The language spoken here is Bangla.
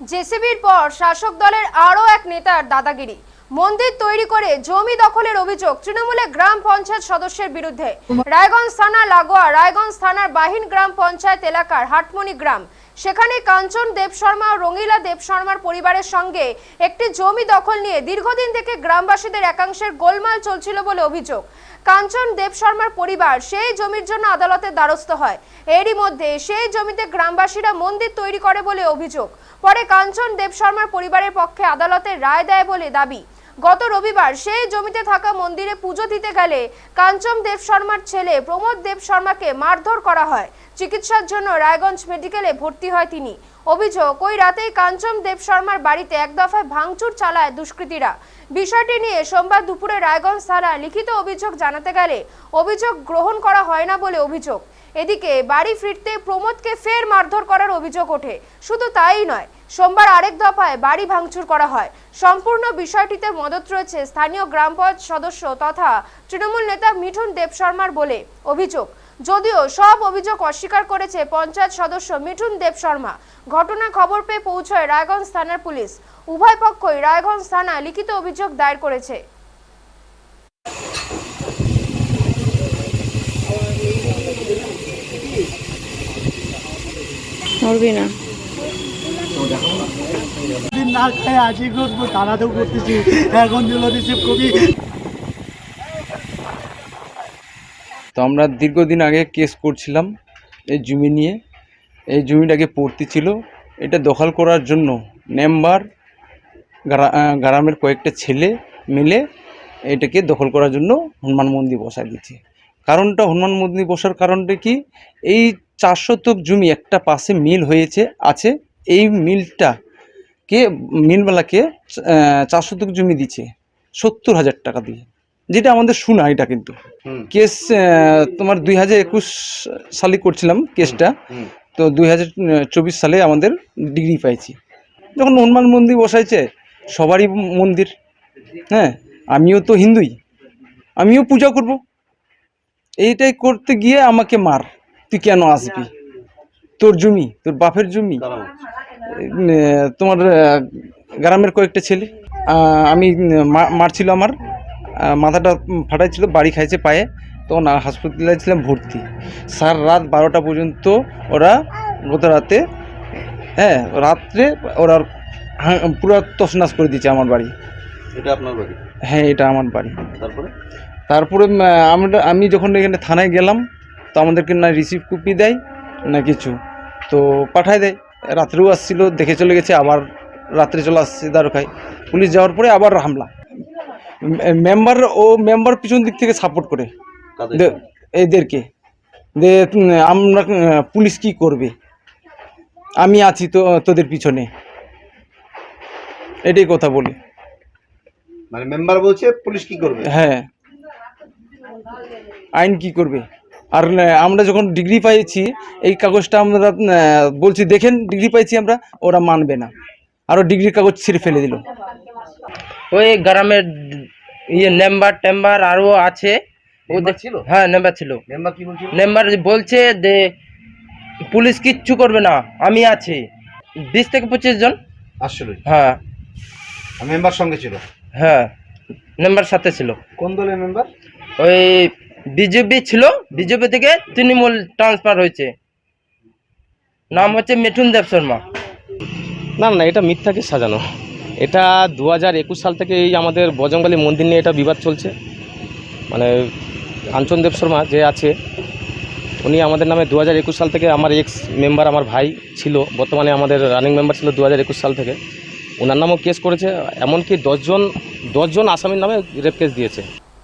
জেসিবির পর শাসক দলের আরও এক নেতার দাদাগিরি। মন্দির তৈরি করে জমি দখলের অভিযোগ তৃণমূলে গ্রাম পঞ্চায়েত সদস্যের বিরুদ্ধে। রায়গঞ্জ থানা লাগোয়া রায়গঞ্জ থানার বাহিন গ্রাম পঞ্চায়েত এলাকার হাটমনি গ্রাম। সেখানে কাঞ্চন দেব শর্মা ও রঙিলা দেব শর্মার পরিবারের সঙ্গে একটি জমি দখল নিয়ে দীর্ঘদিন থেকে গ্রামবাসীদের একাংশের গোলমাল চলছিল বলে অভিযোগ। কাঞ্চন দেব শর্মার পরিবার সেই জমির জন্য আদালতের দ্বারস্থ হয়। এরই মধ্যে সেই জমিতে গ্রামবাসীরা মন্দির তৈরি করে বলে অভিযোগ। পরে কাঞ্চন দেব শর্মার পরিবারের পক্ষে আদালতের রায় দেয় বলে দাবি। গত রবিবার সেই জমিতে থাকা মন্দিরে পুজো দিতে গেলে কাঞ্চন দেব শর্মার ছেলে প্রমোদ দেব শর্মাকে মারধর করা হয়। চিকিৎসার জন্য রায়গঞ্জ মেডিকেলে ভর্তি হয় তিনি। অভিযোগ, ওই রাতেই কাঞ্চন দেব শর্মার বাড়িতে এক দফায় ভাঙচুর চালায় দুষ্কৃতীরা। বিষয়টি নিয়ে সোমবার দুপুরে রায়গঞ্জ থানায় লিখিত অভিযোগ জানাতে গেলে অভিযোগ গ্রহণ করা হয় না বলে অভিযোগ। এদিকে বাড়ি ফিরতে প্রমোদকে ফের মারধর করার অভিযোগ ওঠে। শুধু তাই নয়, সোমবার আরেক দফায় বাড়ি ভাঙচুর করা হয়। সম্পূর্ণ বিষয়টিতে মদত রয়েছে স্থানীয় গ্রাম পঞ্চায়েত সদস্য তথা তৃণমূল নেতা মিঠুন দেব শর্মার বলে অভিযোগ। যদিও সব অভিযোগ অস্বীকার করেছে পঞ্চায়েত সদস্য মিঠুন দেব শর্মা। ঘটনা খবর পেয়ে পৌঁছয় রায়গঞ্জ থানার পুলিশ। উভয় পক্ষই রায়গঞ্জ থানায় লিখিত অভিযোগ দায়ের করেছে। না। খায় আজই করব তাড়াতেও করতেছি। এখন দিল রিসিভ কবি তো আমরা দীর্ঘদিন আগে কেস করছিলাম এই জমি নিয়ে। এই জমিটাকে পড়তি ছিল। এটা দখল করার জন্য মেম্বার গ্রামের কয়েকটা ছেলে মিলে এটাকে দখল করার জন্য হনুমান মন্দির বসায় দিয়েছে। কারণটা হনুমান মন্দির বসার কারণটা কি? এই চার শতক জমি একটা পাশে মিল হয়েছে আছে। এই মিলটাকে মিলওয়ালাকে আহ, চার শতক জমি দিচ্ছে সত্তর হাজার টাকা দিয়ে। যেটা আমাদের শোনা এটা কিন্তু। কেস তোমার দুই হাজার একুশ সালে করছিলাম কেসটা। তো দুই হাজার চব্বিশ সালে আমাদের ডিগ্রি পাইছি। যখন হনুমান মন্দির বসাইছে সবারই মন্দির হ্যাঁ? আমিও তো হিন্দুই। আমিও পূজা করব। এইটাই করতে গিয়ে আমাকে মার তুই কেন আসবি? তোর জমি তোর বাপের জমি। তোমার গ্রামের কয়েকটা ছেলে। আমি মারছিল আমার। মাথাটা ফাটাইছিল বাড়ি খাইছে পায়ে। তখন হাসপাতালে ছিলাম ভর্তি। সার রাত বারোটা পর্যন্ত ওরা গত রাতে হ্যাঁ রাত্রে ওরা পুরো তছনাছ করে দিয়েছে আমার বাড়ি। এটা আপনার বাড়ি? হ্যাঁ এটা আমার বাড়ি। তারপরে? তারপরে আমরা আমি যখন এখানে থানায় গেলাম তো আমাদেরকে না রিসিভ কপি দেয় না কিছু। তো পাঠায় দেয়। রাত্রেও আসছিল দেখে চলে গেছে আবার রাত্রে চলে আসছে দ্বারকায়। পুলিশ যাওয়ার পরে আবার হামলা। মেম্বার ও মেম্বার পিছন দিক থেকে সাপোর্ট করে। এদেরকে। যে আমরা পুলিশ কি করবে? আমি আছি তো তোদের পিছনে। এটাই কথা বলি। মানে মেম্বার বলছে পুলিশ কি করবে? হ্যাঁ। আইন কি করবে? আর আমরা যখন ডিগ্রি পাইছি এই কাগজটা আমরা বলছি দেখেন ডিগ্রি পাইছি আমরা ওরা মানবে না। আরও ডিগ্রির কাগজ ছিঁড়ে ফেলে দিল। ওই গ্রামের ইয়ে নেম্বার টেম্বার আরও আছে। মেম্বার ছিল? হ্যাঁ নেম্বার ছিল। মেম্বার কি বলছিল? নেম্বার বলছে যে পুলিশ কিচ্ছু করবে না আমি আছি। বিশ থেকে পঁচিশ জন। আসলে হ্যাঁ। মেম্বার সঙ্গে ছিল? হ্যাঁ নেম্বার সাথে ছিল। কোন দলের মেম্বার ওই বিজেপি ছিল। বিজেপি থেকে তৃণমূল ট্রান্সফার হয়েছে। নাম হচ্ছে মিঠুন দেব শর্মা। না না এটা মিথ্যাকে সাজানো। এটা দু হাজার একুশ সাল থেকে এই আমাদের বজরঙ্গলী মন্দির নিয়ে এটা বিবাদ চলছে। মানে কাঞ্চন দেব শর্মা যে আছে, উনি আমাদের নামে দু হাজার একুশ সাল থেকে আমার এক্স মেম্বার আমার ভাই ছিল, বর্তমানে আমাদের রানিং মেম্বার ছিল দু হাজার একুশ সাল থেকে। ওনার নামও কেস করেছে, এমনকি দশজন দশজন আসামির নামে রেপ কেস দিয়েছে।